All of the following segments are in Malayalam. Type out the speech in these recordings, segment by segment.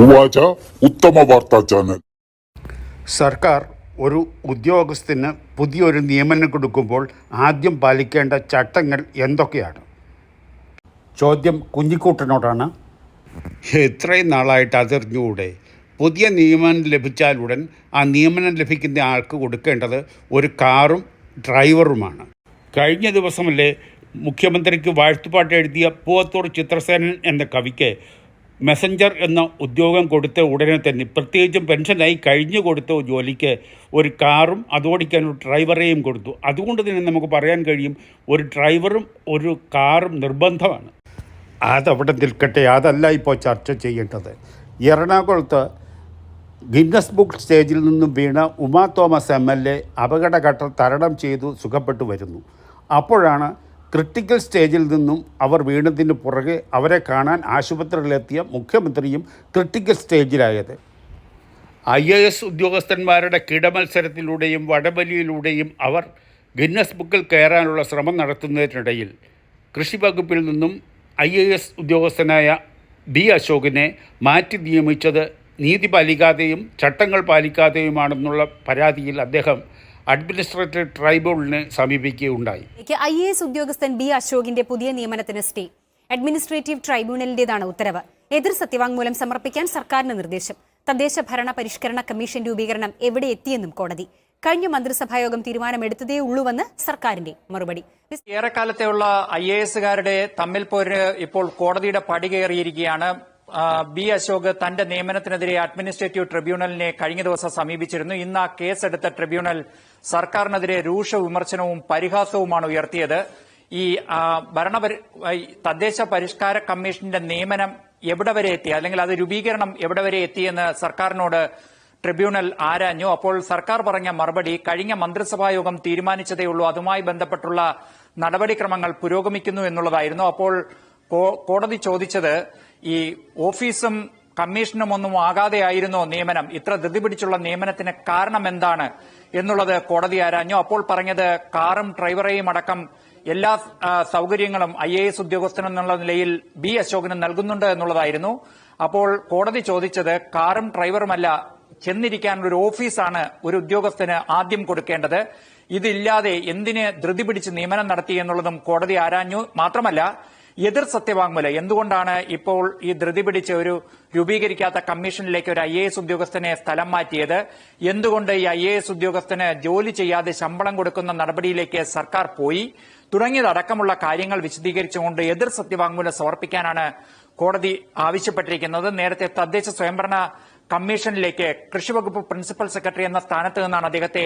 ഉവാച ഉത്തമ വാർത്താ ചാനൽ. സർക്കാർ ഒരു ഉദ്യോഗസ്ഥന് പുതിയൊരു നിയമനം കൊടുക്കുമ്പോൾ ആദ്യം പാലിക്കേണ്ട ചട്ടങ്ങൾ എന്തൊക്കെയാണ്? ചോദ്യം കുഞ്ഞിക്കൂട്ടനോടാണ്. എത്രയും നാളായിട്ട് അതിർഞ്ഞുകൂടെ? പുതിയ നിയമനം ലഭിച്ചാലുടൻ ആ നിയമനം ലഭിക്കുന്ന ആൾക്ക് കൊടുക്കേണ്ടത് ഒരു കാറും ഡ്രൈവറുമാണ്. കഴിഞ്ഞ ദിവസമല്ലേ മുഖ്യമന്ത്രിക്ക് വാഴ്ത്തുപാട്ട് എഴുതിയ പൂവത്തൂർ ചിത്രസേനൻ എന്ന കവിക്ക് മെസ്സഞ്ചർ എന്ന ഉദ്യോഗം കൊടുത്ത ഉടനെ തന്നെ പ്രത്യേകിച്ചും പെൻഷനായി കഴിഞ്ഞു കൊടുത്ത ജോലിക്ക് ഒരു കാറും അതോടിക്കാൻ ഒരു ഡ്രൈവറെയും കൊടുത്തു. അതുകൊണ്ട് തന്നെ നമുക്ക് പറയാൻ കഴിയും ഒരു ഡ്രൈവറും ഒരു കാറും നിർബന്ധമാണ്. അതവിടെ നിൽക്കട്ടെ. അതല്ല ഇപ്പോൾ ചർച്ച ചെയ്യേണ്ടത്. എറണാകുളത്ത് ഗിന്നസ് ബുക്ക് സ്റ്റേജിൽ നിന്നും വീണ Uma Thomas M L A അപകടഘട്ടം തരണം ചെയ്തു സുഖപ്പെട്ടു വരുന്നു. അപ്പോഴാണ് ക്രിട്ടിക്കൽ സ്റ്റേജിൽ നിന്നും അവർ വീണതിന് പുറകെ അവരെ കാണാൻ ആശുപത്രിയിലെത്തിയ മുഖ്യമന്ത്രിയും ക്രിട്ടിക്കൽ സ്റ്റേജിലായത് ഐ എ എസ് ഉദ്യോഗസ്ഥന്മാരുടെ കിടമത്സരത്തിലൂടെയും വടബലിയിലൂടെയും അവർ ഗിന്നസ് ബുക്കിൽ കയറാനുള്ള ശ്രമം നടത്തുന്നതിനിടയിൽ കൃഷി വകുപ്പിൽ നിന്നും ഐ എ എസ് ഉദ്യോഗസ്ഥനായ ബി അശോകിനെ മാറ്റി നിയമിച്ചത് നീതി പാലിക്കാതെയും ചട്ടങ്ങൾ പാലിക്കാതെയുമാണെന്നുള്ള പരാതിയിൽ അദ്ദേഹം അഡ്മിനിസ്ട്രേറ്റീവ് ട്രൈബ്യൂണലിനെ സമീപിക്കുകയുണ്ടായി. ഐ എ എസ് ഉദ്യോഗസ്ഥൻ ബി അശോകിന്റെ പുതിയ നിയമനത്തിന് സ്റ്റേ. അഡ്മിനിസ്ട്രേറ്റീവ് ട്രൈബ്യൂണലിന്റേതാണ് ഉത്തരവ്. എതിർ സത്യവാങ്മൂലം സമർപ്പിക്കാൻ സർക്കാരിന് നിർദ്ദേശം. തദ്ദേശ ഭരണ പരിഷ്കരണ കമ്മീഷൻ രൂപീകരണം എവിടെ എത്തിയെന്നും കോടതി. കഴിഞ്ഞ മന്ത്രിസഭായോഗം തീരുമാനമെടുത്തതേ ഉള്ളൂവെന്ന് സർക്കാരിന്റെ മറുപടി. ഏറെക്കാലത്തെയുള്ള ഐ എ എസുകാരുടെ തമ്മിൽ പോര് ഇപ്പോൾ കോടതിയുടെ പടി കയറിയിരിക്കുകയാണ്. ബി അശോക് തന്റെ നിയമനത്തിനെതിരെ അഡ്മിനിസ്ട്രേറ്റീവ് ട്രിബ്യൂണലിനെ കഴിഞ്ഞ ദിവസം സമീപിച്ചിരുന്നു. ഇന്ന് ആ കേസെടുത്ത ട്രിബ്യൂണൽ സർക്കാരിനെതിരെ രൂക്ഷ വിമർശനവും പരിഹാസവുമാണ് ഉയർത്തിയത്. ഈ ഭരണപരി തദ്ദേശ പരിഷ്കാര കമ്മീഷന്റെ നിയമനം എവിടെ വരെ എത്തി? അല്ലെങ്കിൽ അത് രൂപീകരണം എവിടെ വരെ എത്തിയെന്ന് സർക്കാരിനോട് ട്രിബ്യൂണൽ ആരാഞ്ഞു. അപ്പോൾ സർക്കാർ പറഞ്ഞ മറുപടി കഴിഞ്ഞ മന്ത്രിസഭായോഗം തീരുമാനിച്ചതേയുള്ളൂ അതുമായി ബന്ധപ്പെട്ടുള്ള നടപടിക്രമങ്ങൾ പുരോഗമിക്കുന്നു എന്നുള്ളതായിരുന്നു. അപ്പോൾ കോടതി ചോദിച്ചത് ഈ ഓഫീസും കമ്മീഷനും ഒന്നും ആകാതെയായിരുന്നോ നിയമനം? ഇത്ര ധൃതി പിടിച്ചുള്ള നിയമനത്തിന് കാരണം എന്താണ് എന്നുള്ളത് കോടതി ആരാഞ്ഞു. അപ്പോൾ പറഞ്ഞത് കാറും ഡ്രൈവറെയും അടക്കം എല്ലാ സൗകര്യങ്ങളും ഐ എ എസ് ഉദ്യോഗസ്ഥൻ എന്നുള്ള നിലയിൽ ബി അശോകന് നൽകുന്നുണ്ട് എന്നുള്ളതായിരുന്നു. അപ്പോൾ കോടതി ചോദിച്ചത് കാറും ഡ്രൈവറുമല്ല ചെന്നിരിക്കാൻ ഒരു ഓഫീസാണ് ഒരു ഉദ്യോഗസ്ഥന് ആദ്യം കൊടുക്കേണ്ടത്. ഇതില്ലാതെ എന്തിന് ധൃതി പിടിച്ച് നിയമനം നടത്തി എന്നുള്ളതും കോടതി ആരാഞ്ഞു. മാത്രമല്ല എതിർ സത്യവാങ്മൂലം. എന്തുകൊണ്ടാണ് ഇപ്പോൾ ഈ ധൃതി പിടിച്ച് ഒരു രൂപീകരിക്കാത്ത കമ്മീഷനിലേക്ക് ഒരു ഐ ഉദ്യോഗസ്ഥനെ സ്ഥലം മാറ്റിയത്? എന്തുകൊണ്ട് ഈ ഐ ഉദ്യോഗസ്ഥന് ജോലി ചെയ്യാതെ ശമ്പളം കൊടുക്കുന്ന നടപടിയിലേക്ക് സർക്കാർ പോയി? തുടങ്ങിയതടക്കമുള്ള കാര്യങ്ങൾ വിശദീകരിച്ചുകൊണ്ട് എതിർ സത്യവാങ്മൂലം സമർപ്പിക്കാനാണ് കോടതി ആവശ്യപ്പെട്ടിരിക്കുന്നത്. നേരത്തെ തദ്ദേശ സ്വയംഭരണ കമ്മീഷനിലേക്ക് കൃഷിവകുപ്പ് പ്രിൻസിപ്പൽ സെക്രട്ടറി എന്ന സ്ഥാനത്ത് നിന്നാണ് അദ്ദേഹത്തെ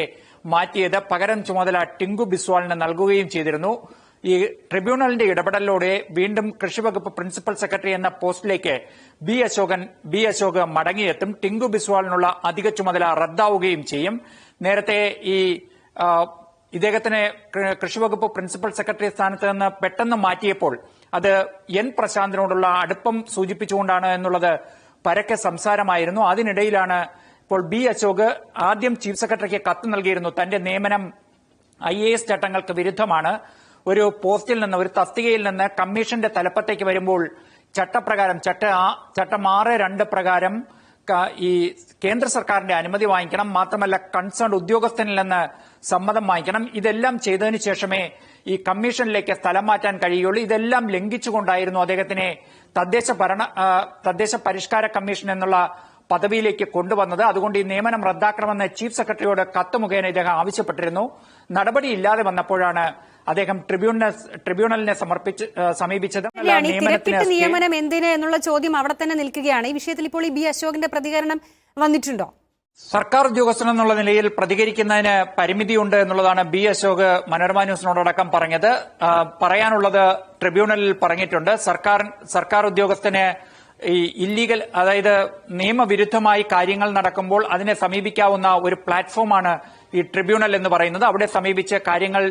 മാറ്റിയത്. പകരം ചുമതല ടിങ്കു ബിസ്വാളിന് നൽകുകയും ചെയ്തിരുന്നു. ഈ ട്രിബ്യൂണലിന്റെ ഇടപെടലോടെ വീണ്ടും കൃഷിവകുപ്പ് പ്രിൻസിപ്പൽ സെക്രട്ടറി എന്ന പോസ്റ്റിലേക്ക് ബി അശോകൻ ബി അശോക് മടങ്ങിയെത്തും. ടിങ്കു ബിസ്വാളിനുള്ള അധിക ചുമതല റദ്ദാവുകയും ചെയ്യും. നേരത്തെ ഈ ഇദ്ദേഹത്തിനെ വകുപ്പ് കൃഷിവകുപ്പ് പ്രിൻസിപ്പൽ സെക്രട്ടറി സ്ഥാനത്ത് നിന്ന് പെട്ടെന്ന് മാറ്റിയപ്പോൾ അത് എൻ പ്രശാന്തിനോടുള്ള അടുപ്പം സൂചിപ്പിച്ചുകൊണ്ടാണ് എന്നുള്ളത് പരക്കെ സംസാരമായിരുന്നു. അതിനിടയിലാണ് ഇപ്പോൾ ബി അശോക് ആദ്യം ചീഫ് സെക്രട്ടറിക്ക് കത്ത് നൽകിയിരുന്നു. തന്റെ നിയമനം ഐ എ എസ് ചട്ടങ്ങൾക്ക് വിരുദ്ധമാണ്. ഒരു പോസ്റ്റിൽ നിന്ന് ഒരു തസ്തികയിൽ നിന്ന് കമ്മീഷന്റെ തലപ്പത്തേക്ക് വരുമ്പോൾ ചട്ടപ്രകാരം ചട്ട ചട്ടം ആറ് രണ്ട് പ്രകാരം ഈ കേന്ദ്ര സർക്കാരിന്റെ അനുമതി വാങ്ങിക്കണം. മാത്രമല്ല കൺസേൺ ഉദ്യോഗസ്ഥനിൽ നിന്ന് സമ്മതം വാങ്ങിക്കണം. ഇതെല്ലാം ചെയ്തതിനു ശേഷമേ ഈ കമ്മീഷനിലേക്ക് സ്ഥലം മാറ്റാൻ കഴിയുള്ളൂ ഇതെല്ലാം ലംഘിച്ചുകൊണ്ടായിരുന്നു അദ്ദേഹത്തിനെ തദ്ദേശ ഭരണ തദ്ദേശ പരിഷ്കാര കമ്മീഷൻ എന്നുള്ള പദവിയിലേക്ക് കൊണ്ടുവന്നത്. അതുകൊണ്ട് ഈ നിയമനം റദ്ദാക്കണമെന്ന് ചീഫ് സെക്രട്ടറിയോട് കത്ത് മുഖേന ഇദ്ദേഹം ആവശ്യപ്പെട്ടിരുന്നു. നടപടിയില്ലാതെ വന്നപ്പോഴാണ് അദ്ദേഹം ട്രിബ്യൂണൽ ട്രിബ്യൂണലിനെ സമർപ്പിച്ച് സമീപിച്ചത് തിരക്കിട്ട് നിയമനം എന്തിന് എന്നുള്ള ചോദ്യം അവിടെ തന്നെ നിൽക്കുകയാണ്. ഈ വിഷയത്തിൽ ഇപ്പോൾ ഈ ബി അശോകിന്റെ പ്രതികരണം വന്നിട്ടുണ്ടോ? സർക്കാർ ഉദ്യോഗസ്ഥൻ എന്നുള്ള നിലയിൽ പ്രതികരിക്കുന്നതിന് പരിമിതിയുണ്ട് എന്നുള്ളതാണ് ബി അശോക് മനോരമ ന്യൂസിനോടക്കം പറഞ്ഞത്. പറയാനുള്ളത് ട്രിബ്യൂണലിൽ പറഞ്ഞിട്ടുണ്ട്. സർക്കാർ സർക്കാർ ഉദ്യോഗസ്ഥന് ഈ ഇല്ലീഗൽ അതായത് നിയമവിരുദ്ധമായി കാര്യങ്ങൾ നടക്കുമ്പോൾ അതിനെ സമീപിക്കാവുന്ന ഒരു പ്ലാറ്റ്ഫോമാണ് ഈ ട്രിബ്യൂണൽ എന്ന് പറയുന്നത്. അവിടെ സമീപിച്ച് കാര്യങ്ങൾ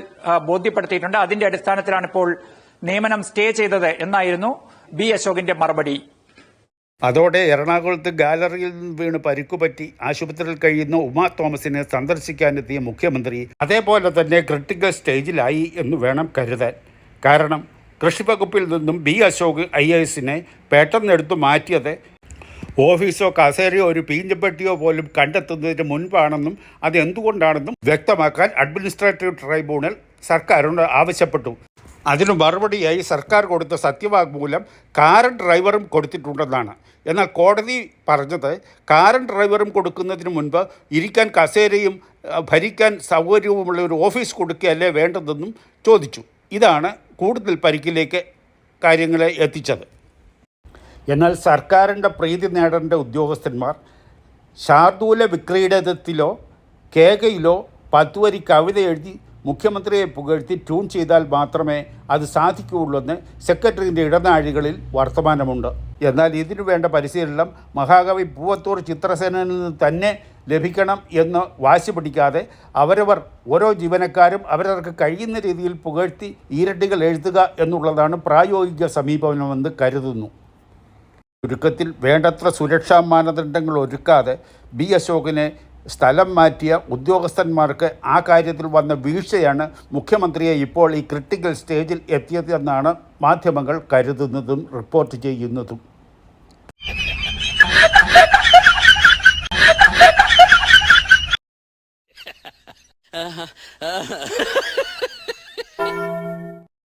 ബോധ്യപ്പെടുത്തിയിട്ടുണ്ട്. അതിന്റെ അടിസ്ഥാനത്തിലാണ് ഇപ്പോൾ നിയമനം സ്റ്റേ ചെയ്തത് എന്നായിരുന്നു ബി അശോകിന്റെ മറുപടി. അതോടെ എറണാകുളത്ത് ഗാലറിയിൽ വീണ് പരിക്കുപറ്റി ആശുപത്രിയിൽ കഴിയുന്ന ഉമാ തോമസിനെ സന്ദർശിക്കാനെത്തിയ മുഖ്യമന്ത്രി അതേപോലെ തന്നെ ക്രിട്ടിക്കൽ സ്റ്റേജിലായി എന്ന് വേണം കരുതാൻ. കാരണം കൃഷി വകുപ്പിൽ നിന്നും ബി അശോക് ഐ എസിനെ പെട്ടെന്നെടുത്ത് മാറ്റിയത്. ഓഫീസോ കസേരയോ ഒരു പീഞ്ചപ്പെട്ടിയോ പോലും കണ്ടെത്തുന്നതിന് മുൻപാണെന്നും അത് എന്തുകൊണ്ടാണെന്നും വ്യക്തമാക്കാൻ അഡ്മിനിസ്ട്രേറ്റീവ് ട്രൈബ്യൂണൽ സർക്കാരിനോട് ആവശ്യപ്പെട്ടു. അതിനു മറുപടിയായി സർക്കാർ കൊടുത്ത സത്യവാങ്മൂലം കാറൻ ഡ്രൈവറും കൊടുത്തിട്ടുണ്ടെന്നാണ്. എന്നാൽ കോടതി പറഞ്ഞത് കാറൻ ഡ്രൈവറും കൊടുക്കുന്നതിന് മുൻപ് ഇരിക്കാൻ കസേരയും ഭരിക്കാൻ സൗകര്യവുമുള്ള ഒരു ഓഫീസ് കൊടുക്കുകയല്ലേ വേണ്ടതെന്നും ചോദിച്ചു. ഇതാണ് കൂടുതൽ പരിക്കിലേക്ക് കാര്യങ്ങളെ എത്തിച്ചത്. എന്നാൽ സർക്കാരിന്റെ പ്രീതി നേടേണ്ട ഉദ്യോഗസ്ഥന്മാർ ശാർദൂല വിക്രീഡനത്തിലോ കേകയിലോ പത്ത് വരി കവിത എഴുതി മുഖ്യമന്ത്രിയെ പുകഴ്ത്തി ട്യൂൺ ചെയ്താൽ മാത്രമേ അത് സാധിക്കുകയുള്ളൂന്ന് സെക്രട്ടറിന്റെ ഇടനാഴികളിൽ വർത്തമാനമുണ്ട്. എന്നാൽ ഇതിനു വേണ്ട പരിശീലനം മഹാകവി പൂവത്തൂർ ചിത്രസേനയിൽ നിന്ന് തന്നെ ലഭിക്കണം എന്ന് വാശി പിടിക്കാതെ അവരവർ ഓരോ ജീവനക്കാരും അവരവർക്ക് കഴിയുന്ന രീതിയിൽ പുകഴ്ത്തി ഈരട്ടികൾ എഴുതുക എന്നുള്ളതാണ് പ്രായോഗിക സമീപനമെന്ന് കരുതുന്നു. ചുരുക്കത്തിൽ വേണ്ടത്ര സുരക്ഷാ മാനദണ്ഡങ്ങൾ ഒരുക്കാതെ ബി അശോകിനെ സ്ഥലം മാറ്റിയ ഉദ്യോഗസ്ഥന്മാർക്ക് ആ കാര്യത്തിൽ വന്ന വീഴ്ചയാണ് മുഖ്യമന്ത്രിയെ ഇപ്പോൾ ഈ ക്രിട്ടിക്കൽ സ്റ്റേജിൽ എത്തിയതെന്നാണ് മാധ്യമങ്ങൾ കരുതുന്നതും റിപ്പോർട്ട് ചെയ്യുന്നതും.